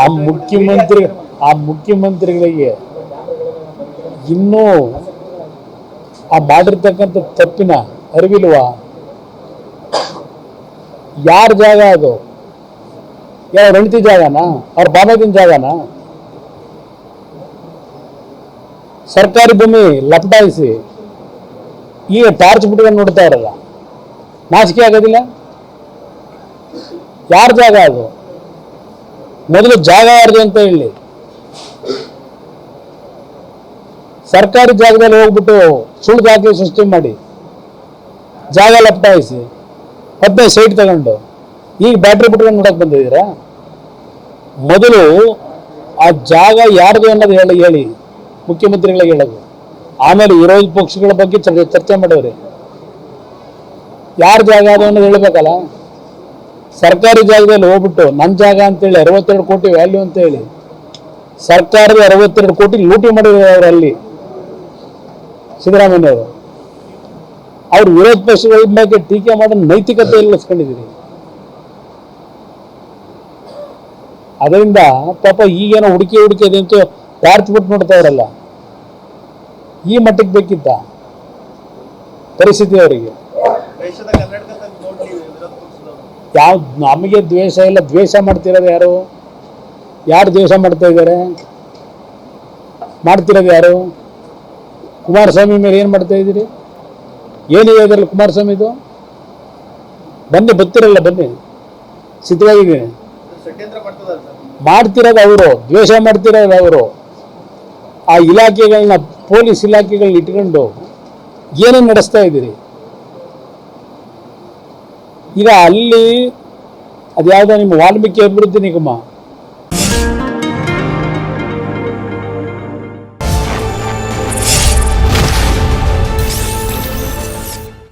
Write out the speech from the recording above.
ಆ ಮುಖ್ಯಮಂತ್ರಿ ಆ ಮುಖ್ಯಮಂತ್ರಿಗಳಿಗೆ ಇನ್ನೂ ಆ ಮಾಡಿರ್ತಕ್ಕಂಥ ತಪ್ಪಿನ ಅರಿವಿಲ್ವಾ? ಯಾರ ಜಾಗ ಅದು? ಯಾವ ಹೆಂಡತಿ ಜಾಗನಾ? ಅವ್ರ ಬಾಬಾದಿನ ಜಾಗನಾ? ಸರ್ಕಾರಿ ಭೂಮಿ ಲಪಟಾಯಿಸಿ ಈಗ ಟಾರ್ಚ್ ಬಿಟ್ಕೊಂಡು ನೋಡ್ತಾ ಇರಲ್ಲ ನಾಚಿಕೆ ಆಗೋದಿಲ್ಲ? ಯಾರ ಜಾಗ ಅದು? ಮೊದಲು ಜಾಗ ಯಾರ್ದು ಅಂತ ಹೇಳಿ. ಸರ್ಕಾರಿ ಜಾಗದಲ್ಲಿ ಹೋಗ್ಬಿಟ್ಟು ಸುಳ್ಳು ದಾಖಲೆ ಸೃಷ್ಟಿ ಮಾಡಿ, ಜಾಗ ಲಪ್ಟಾಯಿಸಿ ಹದಿನೈದು ಸೈಟ್ ತಗೊಂಡು, ಈಗ ಬ್ಯಾಟ್ರಿ ಬಿಟ್ಕೊಂಡು ನೋಡಕ್ ಬಂದಿದ್ದೀರಾ? ಮೊದಲು ಆ ಜಾಗ ಯಾರ್ದು ಅನ್ನೋದು ಹೇಳಿ ಹೇಳಿ. ಮುಖ್ಯಮಂತ್ರಿಗಳಿಗೆ ಹೇಳೋದು. ಆಮೇಲೆ ವಿರೋಧ ಪಕ್ಷಗಳ ಬಗ್ಗೆ ಚರ್ಚೆ ಮಾಡೋರಿ ಯಾರ ಜಾಗ ಅದು ಅನ್ನೋದು ಹೇಳ್ಬೇಕಲ್ಲ? ಸರ್ಕಾರಿ ಜಾಗದಲ್ಲಿ ಹೋಗ್ಬಿಟ್ಟು ನಮ್ಮ ಜಾಗ ಅಂತೇಳಿ ಅರವತ್ತೆರಡು ಕೋಟಿ ವ್ಯಾಲ್ಯೂ ಅಂತೇಳಿ, ಸರ್ಕಾರದ ಅರವತ್ತೆರಡು ಕೋಟಿ ಲೂಟಿ ಮಾಡಿದ್ದಾರೆ ಅವರು ಅಲ್ಲಿ ಸಿದ್ದರಾಮಯ್ಯವರು ಅವ್ರು ವಿರೋಧ ಪಕ್ಷಗಳ ಬಗ್ಗೆ ಟೀಕೆ ಮಾಡೋ ನೈತಿಕತೆ ಇಲ್ಲಿಸ್ಕೊಂಡಿದ್ದೀರಿ ಅದರಿಂದ ಪಾಪ ಈಗೇನೋ ಹುಡುಕಿ ಹುಡುಕಿ ಅದಂತೂ ಟಾರ್ಚ್ ಬಿಟ್ಟು ನೋಡ್ತಾ ಇರಲ್ಲ. ಈ ಮಟ್ಟಕ್ಕೆ ಬೇಕಿತ್ತ? ಪರಿಸ್ಥಿತಿ ಅವರಿಗೆ. ಯಾವ, ನಮಗೆ ದ್ವೇಷ ಇಲ್ಲ, ದ್ವೇಷ ಮಾಡ್ತಿರೋದು ಯಾರು? ಯಾರು ದ್ವೇಷ ಮಾಡ್ತಾ ಇದ್ದಾರೆ? ಮಾಡ್ತಿರೋದು ಯಾರು? ಕುಮಾರಸ್ವಾಮಿ ಮೇಲೆ ಏನು ಮಾಡ್ತಾ ಇದ್ದೀರಿ? ಏನಿದೆ ಅದರಲ್ಲಿ ಕುಮಾರಸ್ವಾಮಿದು ಬನ್ನಿ ಬತ್ತಿರಲ್ಲ ಬನ್ನಿ. ಸಿದ್ಧವಾಗಿದ್ದೀನಿ ಮಾಡ್ತಿರೋದು ಅವರು, ದ್ವೇಷ ಮಾಡ್ತಿರೋದು ಅವರು. ಆ ಇಲಾಖೆಗಳನ್ನ, ಪೊಲೀಸ್ ಇಲಾಖೆಗಳನ್ನ ಇಟ್ಕೊಂಡು ಏನೇನು ನಡೆಸ್ತಾ ಇದ್ದೀರಿ? ಈಗ ಅಲ್ಲಿ ಅದ್ಯಾವುದೋ ನಿಮ್ಮ ವಾಲ್ಮೀಕಿ ಅಭಿವೃದ್ಧಿ ನಿಗಮ